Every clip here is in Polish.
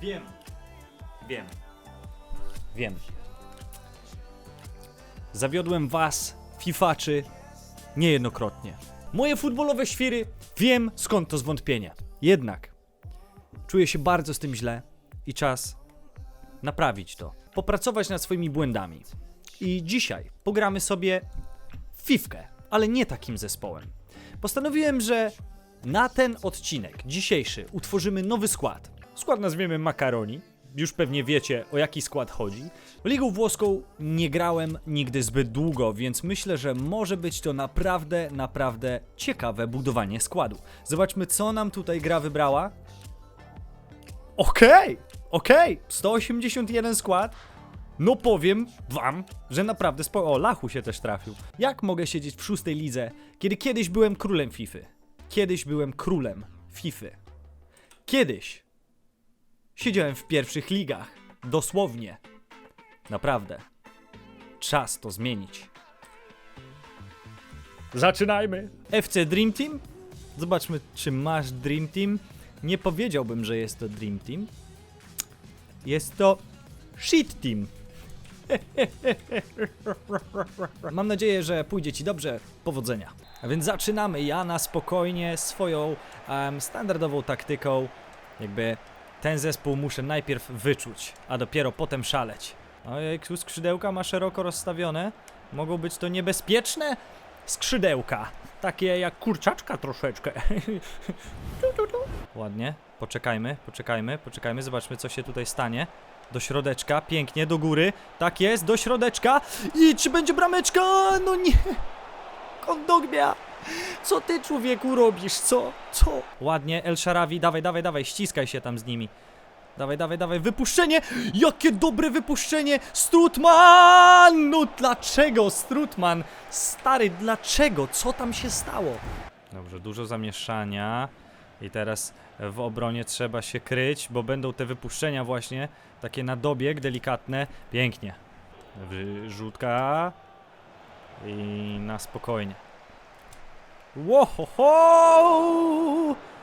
Wiem. Wiem. Wiem. Zawiodłem was, fifaczy, niejednokrotnie. Moje futbolowe świry, wiem skąd to zwątpienie. Jednak czuję się bardzo z tym źle i czas naprawić to. Popracować nad swoimi błędami. I dzisiaj pogramy sobie Fifkę, ale nie takim zespołem. Postanowiłem, że na ten odcinek dzisiejszy utworzymy nowy skład. Skład nazwiemy Makaroni. Już pewnie wiecie o jaki skład chodzi. W Ligą Włoską nie grałem nigdy zbyt długo, więc myślę, że może być to naprawdę, naprawdę ciekawe budowanie składu. Zobaczmy, co nam tutaj gra wybrała. Okej, okej, 181 skład. No powiem wam, że naprawdę spo... O, Lachu się też trafił. Jak mogę siedzieć w szóstej lidze, kiedy kiedyś byłem królem Fify? Kiedyś byłem królem Fify. Kiedyś siedziałem w pierwszych ligach. Dosłownie. Naprawdę. Czas to zmienić. Zaczynajmy. FC Dream Team? Zobaczmy, czy masz Dream Team. Nie powiedziałbym, że jest to Dream Team. Jest to Shit Team. Mam nadzieję, że pójdzie ci dobrze. Powodzenia. A więc zaczynamy. Ja na spokojnie swoją em, standardową taktyką. Jakby ten zespół muszę najpierw wyczuć, a dopiero potem szaleć. Ojej, tu skrzydełka ma szeroko rozstawione. Mogą być to niebezpieczne skrzydełka. Takie jak kurczaczka troszeczkę. Ładnie. Poczekajmy, poczekajmy, poczekajmy. Zobaczmy, co się tutaj stanie. Do środeczka, pięknie, do góry. Tak jest, do środeczka. I czy będzie brameczka? No nie. Kondogbia. Co ty, człowieku, robisz? Co? Co? Ładnie, El Sharawi, dawaj, dawaj, dawaj, ściskaj się tam z nimi. Dawaj, dawaj, dawaj, wypuszczenie! Jakie dobre wypuszczenie! Strutman! No dlaczego, Strutman? Stary, dlaczego? Co tam się stało? Dobrze, dużo zamieszania. I teraz w obronie trzeba się kryć, bo będą te wypuszczenia właśnie, takie na dobieg, delikatne. Pięknie. Wyrzutka. I na spokojnie. Łohoho!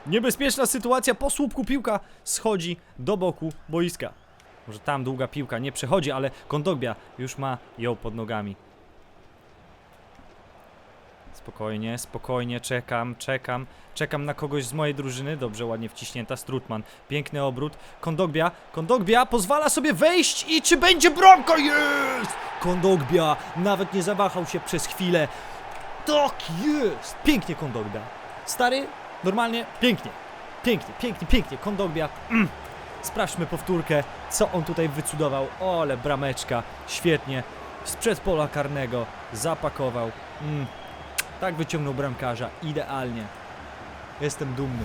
Niebezpieczna sytuacja, po słupku piłka schodzi do boku boiska. Może tam długa piłka nie przechodzi, ale Kondogbia już ma ją pod nogami. Spokojnie, spokojnie, czekam, czekam, czekam na kogoś z mojej drużyny. Dobrze, ładnie wciśnięta, Strutman. Piękny obrót. Kondogbia, Kondogbia pozwala sobie wejść i czy będzie bramka? Jest! Kondogbia nawet nie zawahał się przez chwilę. Tak jest! Pięknie Kondogbia. Stary, normalnie, pięknie. Pięknie, pięknie, pięknie. Kondogbia. Mm. Sprawdźmy powtórkę, co on tutaj wycudował. Ole, brameczka. Świetnie. Sprzed pola karnego. Zapakował. Mm. Tak wyciągnął bramkarza. Idealnie. Jestem dumny.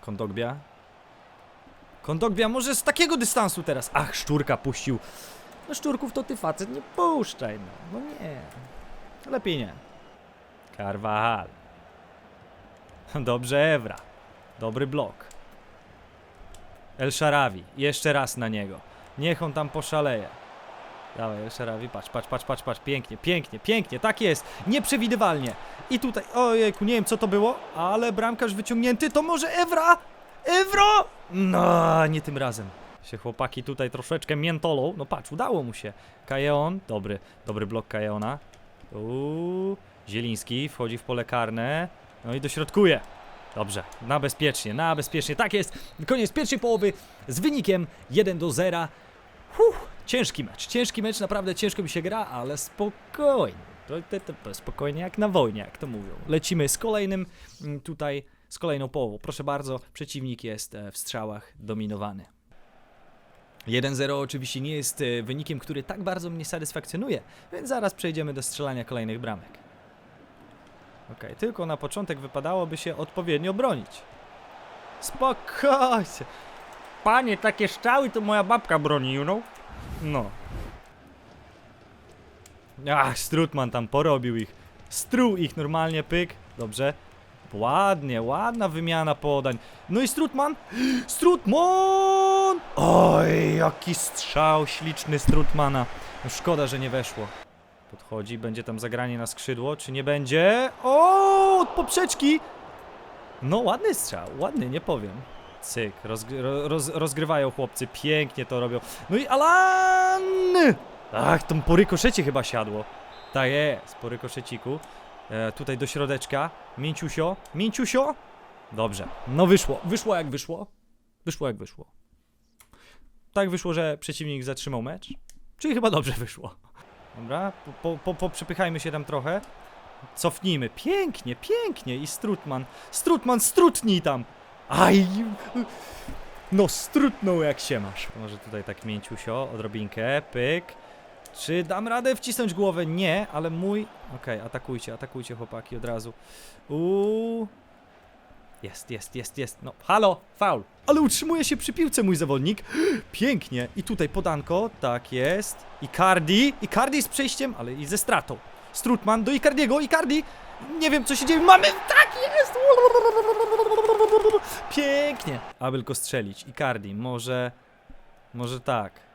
Kondogbia. Kondogbia może z takiego dystansu teraz. Ach, szczurka puścił. No szczurków to ty facet nie puszczaj, no. No nie. Lepiej nie. Carvajal. Dobrze, Evra. Dobry blok. El Sharawi. Jeszcze raz na niego. Niech on tam poszaleje. Dawaj, El Sharawi, patrz, patrz, patrz, patrz, patrz. Pięknie, pięknie, pięknie. Tak jest. Nieprzewidywalnie. I tutaj, ojejku, nie wiem co to było, ale bramkarz wyciągnięty, to może Evra? Evro? No, nie tym razem. Się chłopaki tutaj troszeczkę miętolą. No patrz, udało mu się. Kajeon, dobry, dobry blok Kajeona. Uuu, Zieliński wchodzi w pole karne. No i dośrodkuje. Dobrze, na bezpiecznie, na bezpiecznie. Tak jest. Koniec pierwszej połowy z wynikiem 1 do 0. Huh, ciężki mecz, ciężki mecz, naprawdę ciężko mi się gra, ale spokojnie. Spokojnie jak na wojnie, jak to mówią. Lecimy z kolejnym mm, tutaj, z kolejną połową. Proszę bardzo, przeciwnik jest e, w strzałach dominowany. 1-0 oczywiście nie jest e, wynikiem, który tak bardzo mnie satysfakcjonuje, więc zaraz przejdziemy do strzelania kolejnych bramek. Okej, tylko na początek wypadałoby się odpowiednio bronić. Spokojnie. Panie, takie strzały to moja babka broni, you know? No. Ach, Strutman tam porobił ich. Struł ich normalnie, pyk. Dobrze. Ładnie, ładna wymiana podań. No i Strutman. Strutman! Oj, jaki strzał śliczny Strutmana. No szkoda, że nie weszło. Podchodzi, będzie tam zagranie na skrzydło, czy nie będzie? O, od poprzeczki! No ładny strzał, ładny, nie powiem. Cyk, roz rozgrywają chłopcy, pięknie to robią. No i Alan! Ach, to po rykoszecie chyba siadło. Tak jest, po rykoszeciku. E, tutaj do środeczka. Mięciusio, mięciusio. Dobrze, no wyszło, wyszło jak wyszło. Wyszło jak wyszło. Tak wyszło, że przeciwnik zatrzymał mecz. Czyli chyba dobrze wyszło. Dobra, po, po, po, poprzepychajmy się tam trochę. Cofnijmy. Pięknie, pięknie. I Strutman. Strutman, strutnij tam! Aj! No, strutnął jak się masz. Może tutaj tak mięciusio, odrobinkę, pyk. Czy dam radę wcisnąć głowę? Nie, ale mój... Okej, atakujcie, atakujcie chłopaki od razu. Uuu. Jest, jest, jest, jest. No, halo, faul. Ale utrzymuje się przy piłce mój zawodnik. Pięknie. I tutaj podanko, tak jest. Icardi, Icardi z przejściem, ale i ze stratą. Strutman do Icardiego, Icardi. Nie wiem co się dzieje. Mamy, tak jest. Pięknie. Aby tylko strzelić. Icardi, może, może tak.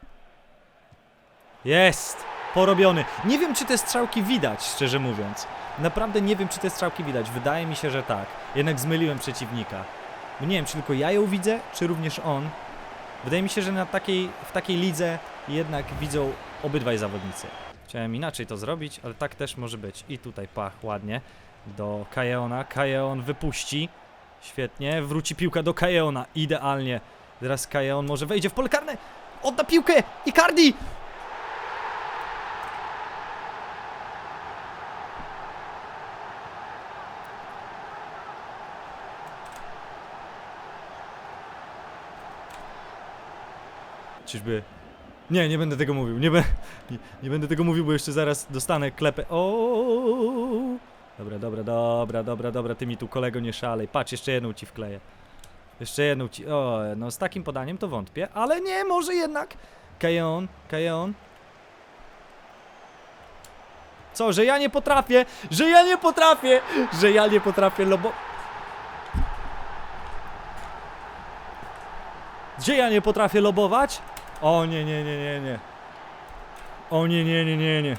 Jest! Porobiony. Nie wiem, czy te strzałki widać, szczerze mówiąc. Naprawdę nie wiem, czy te strzałki widać. Wydaje mi się, że tak. Jednak zmyliłem przeciwnika. Nie wiem, czy tylko ja ją widzę, czy również on. Wydaje mi się, że na takiej, w takiej lidze jednak widzą obydwaj zawodnicy. Chciałem inaczej to zrobić, ale tak też może być. I tutaj pach, ładnie. Do Kajeona. Kajeon wypuści. Świetnie. Wróci piłka do Kajeona. Idealnie. Teraz Kajeon może wejdzie w pole karne. Odda piłkę! Icardi! Czyżby... Nie, nie będę tego mówił, nie, be... nie, nie będę tego mówił, bo jeszcze zaraz dostanę klepę. O. Dobra, dobra, dobra, dobra, dobra, ty mi tu kolego nie szalej. Patrz, jeszcze jedną ci wkleję. Jeszcze jedną ci... O, no z takim podaniem to wątpię, ale nie, może jednak. Kajon, Kajon. Co, że ja nie potrafię, że ja nie potrafię, że ja nie potrafię, lobo... Gdzie ja nie potrafię lobować? O nie, nie, nie, nie, nie. O nie, nie, nie, nie, nie.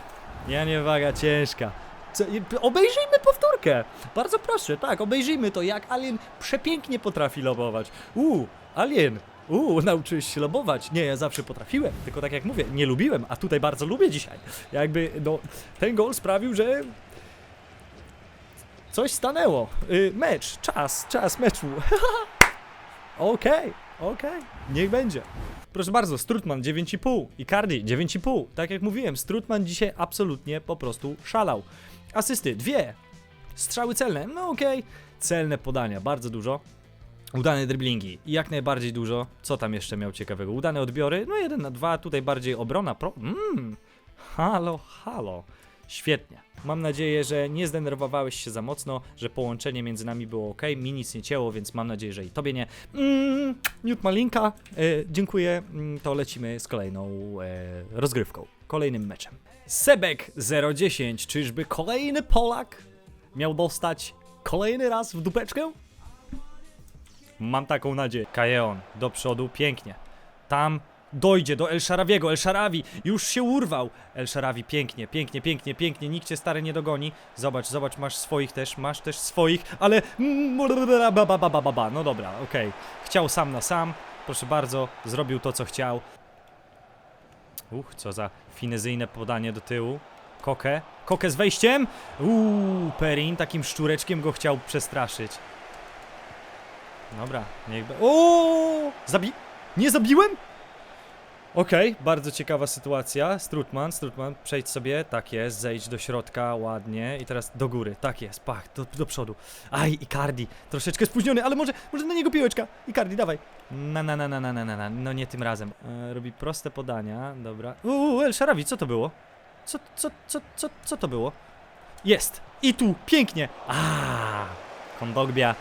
Ja nie waga ciężka. Co, obejrzyjmy powtórkę. Bardzo proszę, tak, obejrzyjmy to, jak Alien przepięknie potrafi lobować. Uuu, Alien, uuu, nauczyłeś się lobować. Nie, ja zawsze potrafiłem, tylko tak jak mówię, nie lubiłem, a tutaj bardzo lubię dzisiaj. Jakby, no, ten gol sprawił, że coś stanęło. Y, mecz, czas, czas meczu. Okej, okej, niech będzie. Proszę bardzo, Strutman 9,5 i Cardi 9,5. Tak jak mówiłem, Strutman dzisiaj absolutnie po prostu szalał. Asysty dwie. Strzały celne, no okej. Celne podania, bardzo dużo. Udane driblingi, jak najbardziej dużo. Co tam jeszcze miał ciekawego? Udane odbiory, no jeden na dwa, tutaj bardziej obrona. Pro... Mmm, halo, halo. Świetnie. Mam nadzieję, że nie zdenerwowałeś się za mocno, że połączenie między nami było ok. Mi nic nie cięło, więc mam nadzieję, że i tobie nie. Mm, Malinka, e, dziękuję. Mm, to lecimy z kolejną e, rozgrywką, kolejnym meczem. Sebek 010, czyżby kolejny Polak miał dostać kolejny raz w dupeczkę? Mam taką nadzieję. Kajeon do przodu, pięknie. Tam dojdzie do El Sharawiego. El Sharawi już się urwał. El Sharawi pięknie, pięknie, pięknie, pięknie. Nikt cię stary nie dogoni. Zobacz, zobacz, masz swoich też, masz też swoich, ale. ba. No dobra, okej. Chciał sam na sam. Proszę bardzo, zrobił to, co chciał. Uch, co za finezyjne podanie do tyłu. Kokę, Kokę z wejściem. Uuu, Perin takim szczureczkiem go chciał przestraszyć. Dobra, niech be... Zabi... Nie zabiłem? Okej, bardzo ciekawa sytuacja. Strutman, Strutman, przejdź sobie, tak jest, zejdź do środka, ładnie i teraz do góry, tak jest, pach, do, do przodu. Aj, Icardi, troszeczkę spóźniony, ale może, może na niego piłeczka. Icardi, dawaj. Na, na, na, na, na, na, na. no nie tym razem. E, robi proste podania, dobra. Uuu, El Sharawi, co to było? Co, co, co, co, co to było? Jest! I tu, pięknie! A, Kondogbia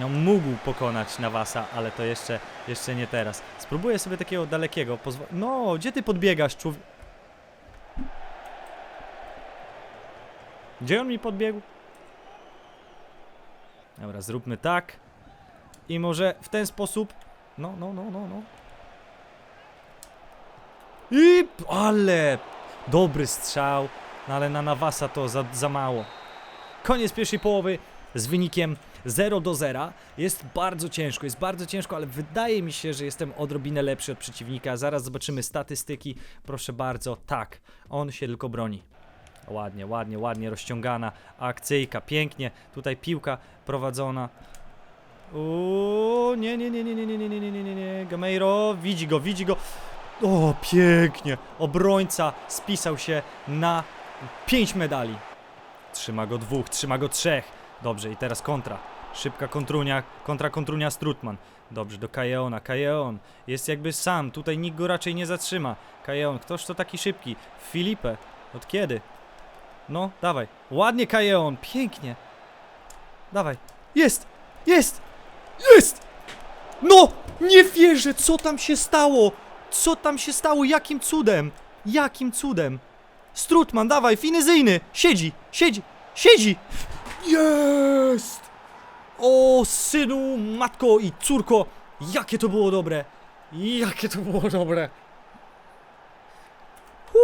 no mógł pokonać Nawasa, ale to jeszcze, jeszcze nie teraz. Spróbuję sobie takiego dalekiego, No, gdzie ty podbiegasz, człowiek? Gdzie on mi podbiegł? Dobra, zróbmy tak. I może w ten sposób... No, no, no, no, no. I... Ale... Dobry strzał. No ale na Nawasa to za, za mało. Koniec pierwszej połowy. z wynikiem 0 do 0. Jest bardzo ciężko, jest bardzo ciężko, ale wydaje mi się, że jestem odrobinę lepszy od przeciwnika. Zaraz zobaczymy statystyki. Proszę bardzo, tak, on się tylko broni. Ładnie, ładnie, ładnie rozciągana akcyjka, pięknie. Tutaj piłka prowadzona. Uuu, nie, nie, nie, nie, nie, nie, nie, nie, nie, nie, nie. Gameiro, widzi go, widzi go. O, pięknie. Obrońca spisał się na 5 medali. Trzyma go dwóch, trzyma go trzech. Dobrze, i teraz kontra. Szybka kontrunia, kontra kontrunia Strutman. Dobrze, do Kajeona. Kajeon jest jakby sam, tutaj nikt go raczej nie zatrzyma. Kajeon, ktoż to taki szybki? Filipe, od kiedy? No, dawaj. Ładnie Kajeon, pięknie. Dawaj. Jest! Jest! Jest! No! Nie wierzę, co tam się stało! Co tam się stało? Jakim cudem? Jakim cudem? Strutman, dawaj, finezyjny! Siedzi, siedzi, siedzi! Jest! O, synu, matko i córko! Jakie to było dobre! Jakie to było dobre!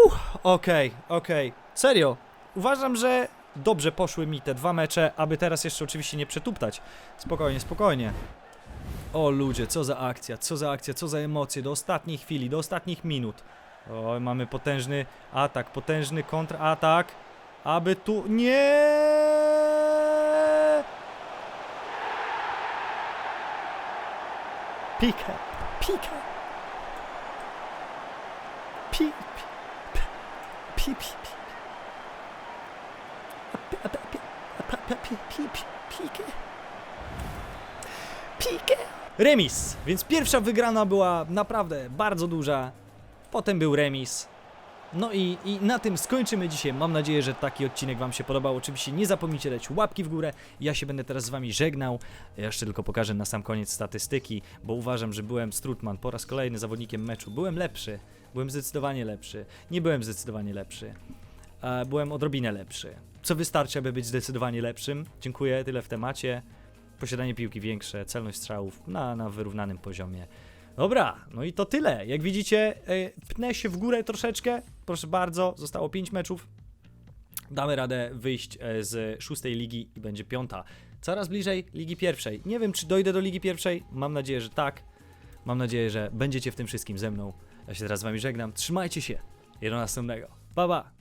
Uff, okej, okej. Serio, uważam, że dobrze poszły mi te dwa mecze, aby teraz jeszcze oczywiście nie przetuptać. Spokojnie, spokojnie. O ludzie, co za akcja, co za akcja, co za emocje, do ostatniej chwili, do ostatnich minut. O, mamy potężny atak, potężny kontratak. Aby tu... Nie! Pikę, pikę. Pi, pi, pi, pi, pi. Pi- pi- pi- pi- pi- pi- Pikę. Pikę. Remis, więc pierwsza wygrana była naprawdę bardzo duża. Potem był remis. No i, i na tym skończymy dzisiaj. Mam nadzieję, że taki odcinek Wam się podobał. Oczywiście nie zapomnijcie dać łapki w górę. Ja się będę teraz z Wami żegnał. Ja jeszcze tylko pokażę na sam koniec statystyki, bo uważam, że byłem Strutman po raz kolejny zawodnikiem meczu. Byłem lepszy. Byłem zdecydowanie lepszy. Nie byłem zdecydowanie lepszy. Byłem odrobinę lepszy. Co wystarczy, aby być zdecydowanie lepszym. Dziękuję, tyle w temacie. Posiadanie piłki większe, celność strzałów na, na wyrównanym poziomie. Dobra, no i to tyle. Jak widzicie, e, pnę się w górę troszeczkę. Proszę bardzo, zostało 5 meczów. Damy radę wyjść e, z szóstej ligi i będzie piąta. Coraz bliżej ligi pierwszej. Nie wiem, czy dojdę do ligi pierwszej. Mam nadzieję, że tak. Mam nadzieję, że będziecie w tym wszystkim ze mną. Ja się teraz z wami żegnam. Trzymajcie się i do następnego. Pa, pa.